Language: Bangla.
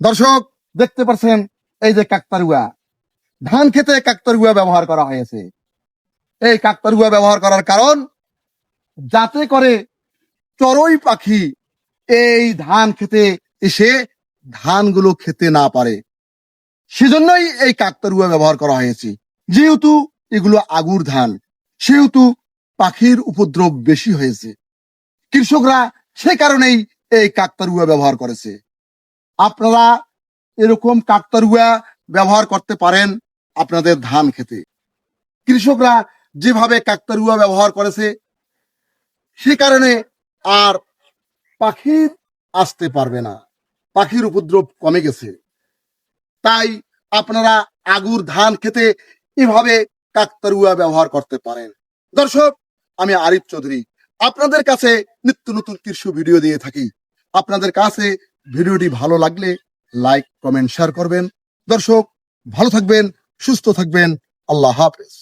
দর্শক, দেখতে পাচ্ছেন এই যে কাকতারুয়া। ধান খেতে কাকতারুয়া ব্যবহার করা হয়েছে। এই কাকতারুয়া ব্যবহার করার কারণ, যাতে করে চড়ুই পাখি এই ধান খেতে এসে ধানগুলো খেতে না পারে। সেজন্যই এই কাকতারুয়া ব্যবহার করা হয়েছে। যেহেতু এগুলো আগুর ধান, সেহেতু পাখির উপদ্রব বেশি হয়েছে। কৃষকরা সে কারণেই এই কাকতারুয়া ব্যবহার করেছে। আপনারা এরকম কাকতারুয়া ব্যবহার করতে পারেন আপনাদের ধান খেতে। কৃষকরা যেভাবে কাকতারুয়া ব্যবহার করেছে, সে কারণে আর পাখি আসতে পারবে না। পাখির উপদ্রব কমে গেছে। তাই আপনারা আগুর ধান খেতে এভাবে কাকতারুয়া ব্যবহার করতে পারেন। দর্শক, আমি আরিফ চৌধুরী। আপনাদের কাছে নিত্য নতুন কৃষি ভিডিও দিয়ে থাকি। আপনাদের কাছে ভিডিওটি ভালো লাগলে লাইক কমেন্ট শেয়ার করবেন। দর্শক ভালো থাকবেন সুস্থ থাকবেন। আল্লাহ হাফেজ।